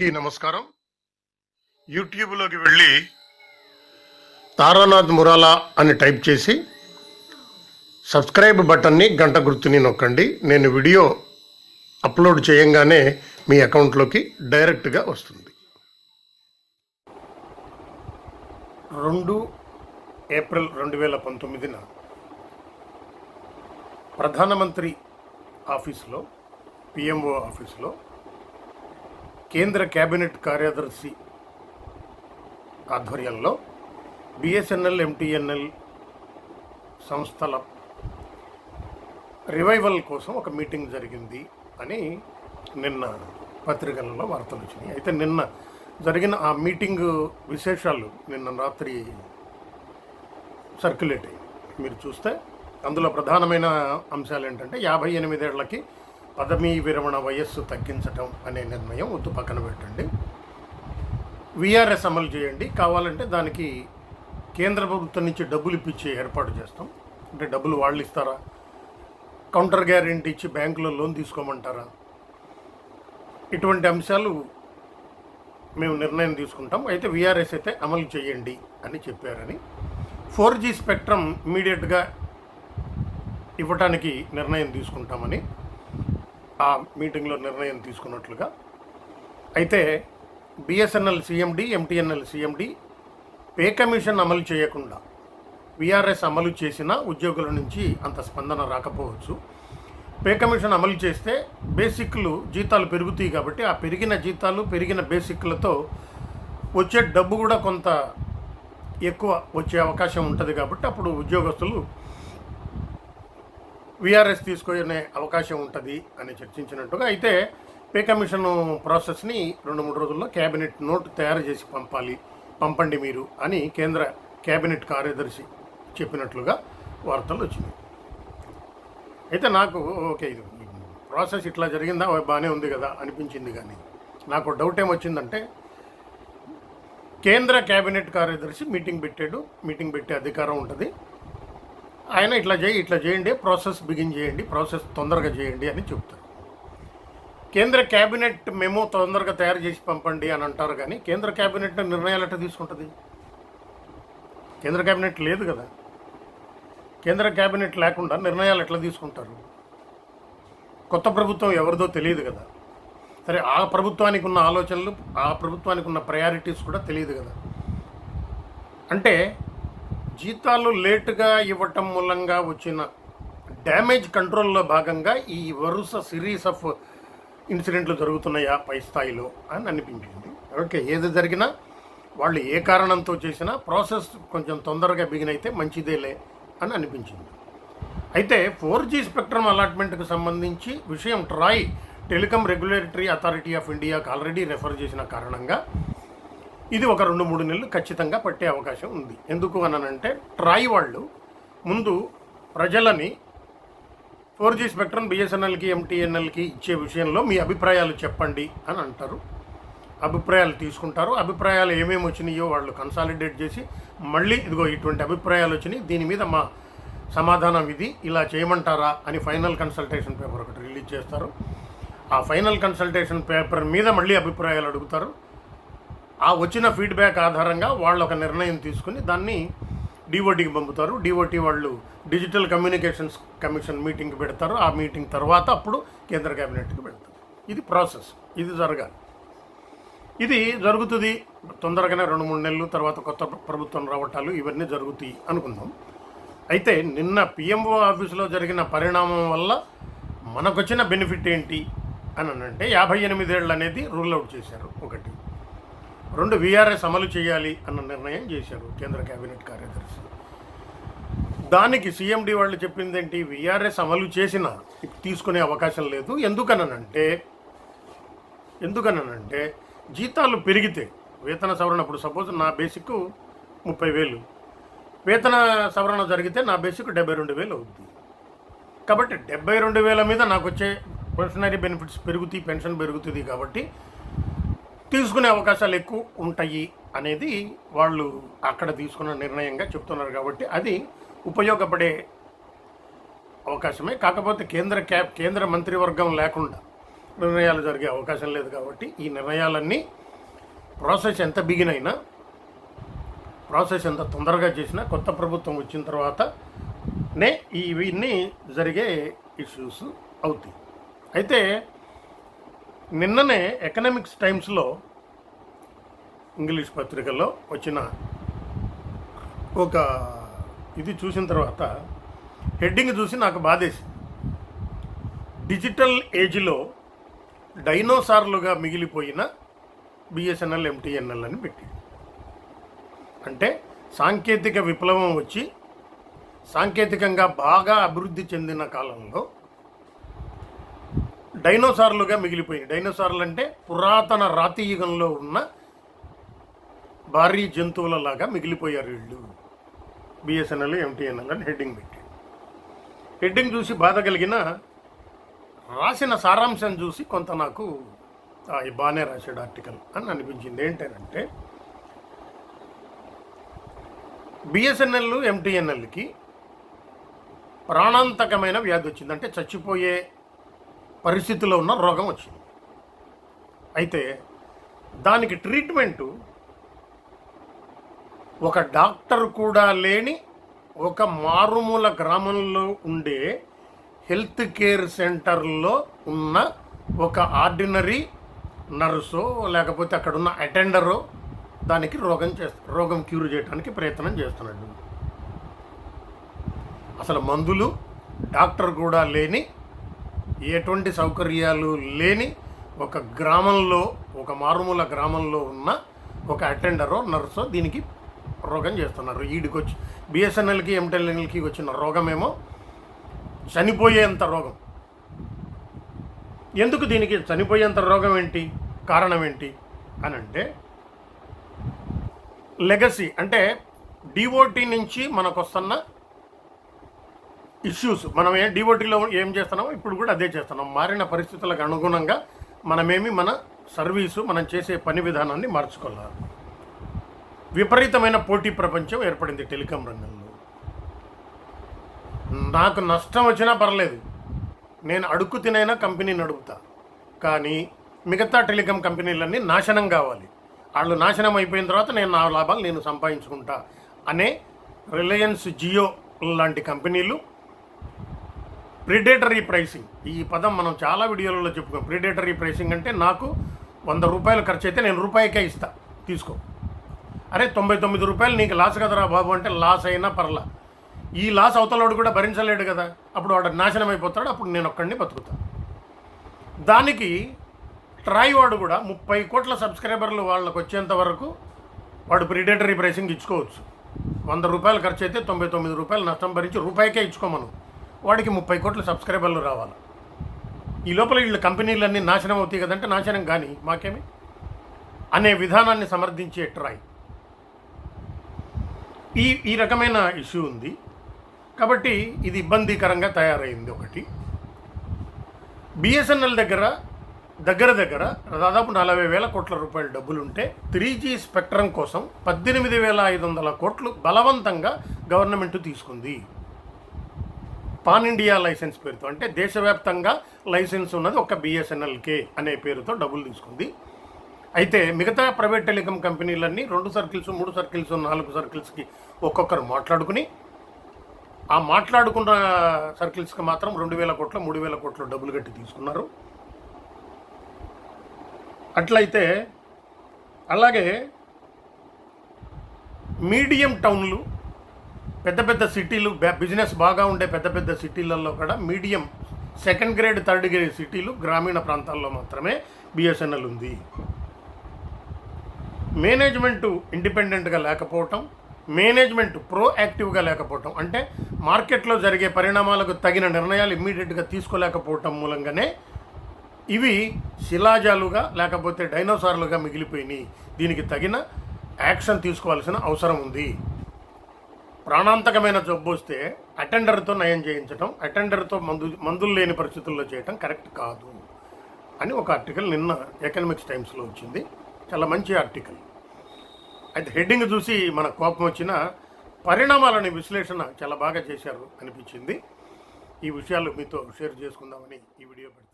అందరికీ నమస్కారం. యూట్యూబ్లోకి వెళ్ళి తారానాథ్ మురాలా అని టైప్ చేసి సబ్స్క్రైబ్ బటన్ని గంట గుర్తుని నొక్కండి. నేను వీడియో అప్లోడ్ చేయంగానే మీ అకౌంట్లోకి డైరెక్ట్గా వస్తుంది. రెండు ఏప్రిల్ రెండు వేల పంతొమ్మిదిన ప్రధానమంత్రి ఆఫీసులో పిఎంఓ ఆఫీసులో కేంద్ర కేబినెట్ కార్యదర్శి ఆధ్వర్యంలో బిఎస్ఎన్ఎల్ ఎంటీఎన్ఎల్ సంస్థల రివైవల్ కోసం ఒక మీటింగ్ జరిగింది అని నిన్న పత్రికలలో వార్తలు వచ్చినాయి. అయితే నిన్న జరిగిన ఆ మీటింగ్ విశేషాలు నిన్న రాత్రి సర్క్యులేట్ అయ్యాయి. మీరు చూస్తే అందులో ప్రధానమైన అంశాలు ఏంటంటే యాభై ఎనిమిదేళ్ళకి పదవీ విరమణ వయస్సు తగ్గించటం అనే నిర్ణయం వద్దు పక్కన పెట్టండి. విఆర్ఎస్ అమలు చేయండి. కావాలంటే దానికి కేంద్ర ప్రభుత్వం నుంచి డబ్బులు ఇప్పించి ఏర్పాటు చేస్తాం. అంటే డబ్బులు వాళ్ళు ఇస్తారా? కౌంటర్ గ్యారెంటీ ఇచ్చి బ్యాంకులో లోన్ తీసుకోమంటారా? ఇటువంటి అంశాలు మేము నిర్ణయం తీసుకుంటాం. అయితే విఆర్ఎస్ అయితే అమలు చేయండి అని చెప్పారని. ఫోర్ జీ స్పెక్ట్రమ్ ఇమీడియట్గా ఇవ్వటానికి నిర్ణయం తీసుకుంటామని ఆ మీటింగ్లో నిర్ణయం తీసుకున్నట్లుగా. అయితే BSNL CMD MTNL CMD pay commission అమలు చేయకుండా విఆర్ఎస్ అమలు చేసిన ఉద్యోగుల నుంచి అంత స్పందన రాకపోవచ్చు. పే కమిషన్ అమలు చేస్తే బేసిక్లు జీతాలు పెరుగుతాయి కాబట్టి ఆ పెరిగిన జీతాలు పెరిగిన బేసిక్లతో వచ్చే డబ్బు కూడా కొంత ఎక్కువ వచ్చే అవకాశం ఉంటుంది కాబట్టి అప్పుడు ఉద్యోగస్తులు విఆర్ఎస్ తీసుకునే అవకాశం ఉంటుంది అని చర్చించినట్టుగా అయితే పే కమిషన్ ప్రాసెస్ని రెండు మూడు రోజుల్లో క్యాబినెట్ నోట్ తయారు చేసి పంపాలి. పంపండి మీరు అని కేంద్ర క్యాబినెట్ కార్యదర్శి చెప్పినట్లుగా వార్తలు వచ్చినాయి అయితే నాకు ఓకే ఇది ప్రాసెస్ ఇట్లా జరిగిందా? బాగానే ఉంది కదా అనిపించింది కానీ నాకు డౌట్ ఏమొచ్చిందంటే కేంద్ర క్యాబినెట్ కార్యదర్శి మీటింగ్ పెట్టాడు. మీటింగ్ పెట్టే అధికారం ఉంటుంది. ఆయన ఇట్లా చేయి ఇట్లా చేయండి ప్రాసెస్ బిగిన్ చేయండి ప్రాసెస్ తొందరగా చేయండి అని చెప్తారు. కేంద్ర క్యాబినెట్ మెమో తొందరగా తయారు చేసి పంపండి అని అంటారు కానీ కేంద్ర క్యాబినెట్ నిర్ణయాలు ఎట్లా తీసుకుంటుంది? కేంద్ర క్యాబినెట్ లేదు కదా. కేంద్ర క్యాబినెట్ లేకుండా నిర్ణయాలు ఎట్లా తీసుకుంటారు? కొత్త ప్రభుత్వం ఎవరిదో తెలియదు కదా. సరే ఆ ప్రభుత్వానికి ఉన్న ఆలోచనలు ఆ ప్రభుత్వానికి ఉన్న ప్రయారిటీస్ కూడా తెలియదు కదా. అంటే జీతాలు లేటుగా ఇవ్వటం మూలంగా వచ్చిన డ్యామేజ్ కంట్రోల్లో భాగంగా ఈ వరుస సిరీస్ ఆఫ్ ఇన్సిడెంట్లు జరుగుతున్నాయా పై స్థాయిలో అని అనిపించింది. ఓకే ఏది జరిగినా వాళ్ళు ఏ కారణంతో చేసినా ప్రాసెస్ కొంచెం తొందరగా బిగినైతే మంచిదేలే అని అనిపించింది. అయితే ఫోర్ జీ స్పెక్ట్రమ్ అలాట్మెంట్కి సంబంధించి విషయం TRAI telecom regulatory authority of ఇండియాకు ఆల్రెడీ రెఫర్ చేసిన కారణంగా ఇది ఒక రెండు మూడు నెలలు ఖచ్చితంగా పట్టే అవకాశం ఉంది. ఎందుకు అనంటే ట్రాయ్ వాళ్ళు ముందు ప్రజలని ఫోర్ జీ స్పెక్ట్రమ్ బిఎస్ఎన్ఎల్కి ఎంటీఎన్ఎల్కి ఇచ్చే విషయంలో మీ అభిప్రాయాలు చెప్పండి అని అంటారు. అభిప్రాయాలు తీసుకుంటారు. అభిప్రాయాలు ఏమేమి వచ్చినాయో వాళ్ళు కన్సాలిడేట్ చేసి మళ్ళీ ఇదిగో ఇటువంటి అభిప్రాయాలు వచ్చినాయి దీని మీద మా సమాధానం ఇది ఇలా చేయమంటారా అని ఫైనల్ కన్సల్టేషన్ పేపర్ ఒకటి రిలీజ్ చేస్తారు. ఆ ఫైనల్ కన్సల్టేషన్ పేపర్ మీద మళ్ళీ అభిప్రాయాలు అడుగుతారు. ఆ వచ్చిన ఫీడ్బ్యాక్ ఆధారంగా వాళ్ళు ఒక నిర్ణయం తీసుకుని దాన్ని డిఓటీకి పంపుతారు. డిఓటీ వాళ్ళు డిజిటల్ కమ్యూనికేషన్స్ కమిషన్ మీటింగ్కి పెడతారు. ఆ మీటింగ్ తర్వాత అప్పుడు కేంద్ర కేబినెట్కి పెడతారు. ఇది ప్రాసెస్ ఇది జరగాలి. ఇది జరుగుతుంది తొందరగానే రెండు మూడు నెలలు తర్వాత కొత్త ప్రభుత్వం రావటాలు ఇవన్నీ జరుగుతాయి అనుకుందాం. అయితే నిన్న పిఎంఓ ఆఫీసులో జరిగిన పరిణామం వల్ల మనకొచ్చిన బెనిఫిట్ ఏంటి అని అంటే యాభై ఎనిమిదేళ్ళు అనేది రూల్ అవుట్ చేశారు ఒకటి. రెండు విఆర్ఎస్ అమలు చేయాలి అన్న నిర్ణయం చేశారు కేంద్ర కేబినెట్ కార్యదర్శి. దానికి సీఎండి వాళ్ళు చెప్పింది ఏంటి విఆర్ఎస్ అమలు చేసిన తీసుకునే అవకాశం లేదు. ఎందుకనంటే ఎందుకనంటే జీతాలు పెరిగితే వేతన సవరణ ఇప్పుడు సపోజ్ నా బేసిక్ ముప్పై వేలు. వేతన సవరణ జరిగితే నా బేసిక్ డెబ్బై రెండు వేలు అవుద్ది. కాబట్టి డెబ్బై రెండు వేల మీద నాకు వచ్చే పెన్షనరీ బెనిఫిట్స్ పెరుగుతాయి పెన్షన్ పెరుగుతుంది కాబట్టి తీసుకునే అవకాశాలు ఎక్కువ ఉంటాయి అనేది వాళ్ళు అక్కడ తీసుకున్న నిర్ణయంగా చెప్తున్నారు కాబట్టి అది ఉపయోగపడే అవకాశమే. కాకపోతే కేంద్ర క్యాబ్ కేంద్ర మంత్రివర్గం లేకుండా నిర్ణయాలు జరిగే అవకాశం లేదు కాబట్టి ఈ నిర్ణయాలన్నీ ప్రాసెస్ ఎంత బిగిన్ అయినా ప్రాసెస్ ఎంత తొందరగా చేసినా కొత్త ప్రభుత్వం వచ్చిన తర్వాత నే ఇవన్నీ జరిగే ఇష్యూస్ అవుతాయి. అయితే నిన్ననే ఎకనామిక్స్ టైమ్స్లో ఇంగ్లీష్ పత్రికలో వచ్చిన ఒక ఇది చూసిన తర్వాత హెడ్డింగ్ చూసి నాకు బాధేసింది. డిజిటల్ ఏజ్లో డైనోసార్లుగా మిగిలిపోయిన బిఎస్ఎన్ఎల్ ఎంటీఎన్ఎల్ అని పెట్టి. అంటే సాంకేతిక విప్లవం వచ్చి సాంకేతికంగా బాగా అభివృద్ధి చెందిన కాలంలో డైనోసార్లుగా మిగిలిపోయినాయి. డైనోసార్లు అంటే పురాతన రాతి యుగంలో ఉన్న భారీ జంతువులలాగా మిగిలిపోయారు వీళ్ళు. బిఎస్ఎన్ఎల్ ఎంటీఎన్ఎల్ అని హెడ్డింగ్ పెట్టి హెడ్డింగ్ చూసి బాధ కలిగిన రాసిన సారాంశం చూసి కొంత నాకు బాగానే రాశాడు ఆర్టికల్ అని అనిపించింది. ఏంటంటే బిఎస్ఎన్ఎల్ ఎంటీఎన్ఎల్కి ప్రాణాంతకమైన వ్యాధి వచ్చింది. అంటే చచ్చిపోయే పరిస్థితిలో ఉన్న రోగం వచ్చింది. అయితే దానికి ట్రీట్మెంటు ఒక డాక్టర్ కూడా లేని ఒక మారుమూల గ్రామంలో ఉండే హెల్త్ కేర్ సెంటర్లో ఉన్న ఒక ఆర్డినరీ నర్సో లేకపోతే అక్కడ ఉన్న అటెండరో దానికి రోగం చేస్త రోగం క్యూర్ చేయడానికి ప్రయత్నం చేస్తున్నాడు. అసలు మందులు డాక్టర్ కూడా లేని ఎటువంటి సౌకర్యాలు లేని ఒక గ్రామంలో ఒక మారుమూల గ్రామంలో ఉన్న ఒక అటెండరో నర్సో దీనికి రోగం చేస్తున్నారు. వీడికి వచ్చి బిఎస్ఎన్ఎల్కి ఎంటెన్ఎల్కి వచ్చిన రోగమేమో చనిపోయేంత రోగం. ఎందుకు దీనికి చనిపోయేంత రోగం ఏంటి? కారణం ఏంటి? అని అంటే లెగసీ అంటే డిఓటీ నుంచి మనకు వస్తున్న ఇష్యూస్ మనం ఏ డివోటీలో ఏం చేస్తున్నామో ఇప్పుడు కూడా అదే చేస్తున్నాం. మారిన పరిస్థితులకు అనుగుణంగా మనమేమి మన సర్వీసు మనం చేసే పని విధానాన్ని మార్చుకోవాలి? విపరీతమైన పోటీ ప్రపంచం ఏర్పడింది టెలికాం రంగంలో. నాకు నష్టం వచ్చినా పర్లేదు. నేను అడుక్కు తినైనా కంపెనీ నడుపుతా. కానీ మిగతా టెలికాం కంపెనీలన్నీ నాశనం కావాలి. వాళ్ళు నాశనం అయిపోయిన తర్వాత నేను నా లాభాలు నేను సంపాదించుకుంటా అనే రిలయన్స్ జియో లాంటి కంపెనీలు ప్రిడేటరీ ప్రైసింగ్ ఈ పదం మనం చాలా వీడియోలలో చెప్పుకోం. ప్రిడేటరీ ప్రైసింగ్ అంటే నాకు వంద రూపాయలు ఖర్చు అయితే నేను రూపాయికే ఇస్తా. తీసుకో. అరే తొంభై తొమ్మిది రూపాయలు నీకు లాస్ కదరా బాబు అంటే లాస్ అయినా పర్లా. ఈ లాస్ అవతలవాడు కూడా భరించలేడు కదా. అప్పుడు వాడు నాశనం అయిపోతాడు. అప్పుడు నేను ఒక్కడిని బతుకుతా. దానికి ట్రాయ్ వాడు కూడా ముప్పై కోట్ల సబ్స్క్రైబర్లు వాళ్ళకి వచ్చేంత వరకు వాడు ప్రిడేటరీ ప్రైసింగ్ ఇచ్చుకోవచ్చు. వంద రూపాయలు ఖర్చు అయితే తొంభై తొమ్మిది రూపాయలు నష్టం భరించి రూపాయికే ఇచ్చుకోమను. వాడికి ముప్పై కోట్ల సబ్స్క్రైబర్లు రావాలి. ఈ లోపల వీళ్ళ కంపెనీలన్నీ నాశనం అవుతాయి కదంటే నాశనం కానీ మాకేమి? అనే విధానాన్ని సమర్థించే ట్రాయ్ ఈ ఈ రకమైన ఇష్యూ ఉంది. కాబట్టి ఇది ఇబ్బందికరంగా తయారైంది ఒకటి. బిఎస్ఎన్ఎల్ దగ్గర దగ్గర దగ్గర దాదాపు నలభై వేల కోట్ల రూపాయల డబ్బులుంటే త్రీ జీ స్పెక్ట్రం కోసం పద్దెనిమిది వేల ఐదు వందల కోట్లు బలవంతంగా గవర్నమెంట్ తీసుకుంది. పాన్ ఇండియా లైసెన్స్ పేరుతో అంటే దేశవ్యాప్తంగా లైసెన్స్ ఉన్నది ఒక బిఎస్ఎన్ఎల్కే అనే పేరుతో డబ్బులు తీసుకుంది. అయితే మిగతా ప్రైవేట్ టెలికాం కంపెనీలన్నీ రెండు సర్కిల్స్ మూడు సర్కిల్స్ నాలుగు సర్కిల్స్కి ఒక్కొక్కరు మాట్లాడుకుని ఆ మాట్లాడుకున్న సర్కిల్స్కి మాత్రం రెండు వేల కోట్ల మూడు వేల కోట్ల డబ్బులు కట్టి తీసుకున్నారు. అట్లయితే అలాగే మీడియం టౌన్లు పెద్ద పెద్ద సిటీలు బిజినెస్ బాగా ఉండే పెద్ద పెద్ద సిటీలలో కూడా medium second grade third grade సిటీలు గ్రామీణ ప్రాంతాల్లో మాత్రమే బిఎస్ఎన్ఎల్ ఉంది. మేనేజ్మెంట్ ఇండిపెండెంట్గా లేకపోవటం మేనేజ్మెంట్ ప్రోయాక్టివ్గా లేకపోవటం అంటే మార్కెట్లో జరిగే పరిణామాలకు తగిన నిర్ణయాలు ఇమ్మీడియట్గా తీసుకోలేకపోవటం మూలంగానే ఇవి శిలాజాలుగా లేకపోతే డైనోసార్లుగా మిగిలిపోయినాయి. దీనికి తగిన యాక్షన్ తీసుకోవాల్సిన అవసరం ఉంది. ప్రాణాంతకమైన జబ్బు వస్తే అటెండర్తో నయం చేయించడం అటెండర్తో మందు మందులు లేని పరిస్థితుల్లో చేయటం కరెక్ట్ కాదు అని ఒక ఆర్టికల్ నిన్న ఎకనామిక్స్ టైమ్స్లో వచ్చింది. చాలా మంచి ఆర్టికల్. అయితే హెడ్డింగ్ చూసి మన కోపం వచ్చిన పరిణామాలని విశ్లేషణ చాలా బాగా చేశారు అనిపించింది. ఈ విషయాలు మీతో షేర్ చేసుకుందామని ఈ వీడియో పెడతాను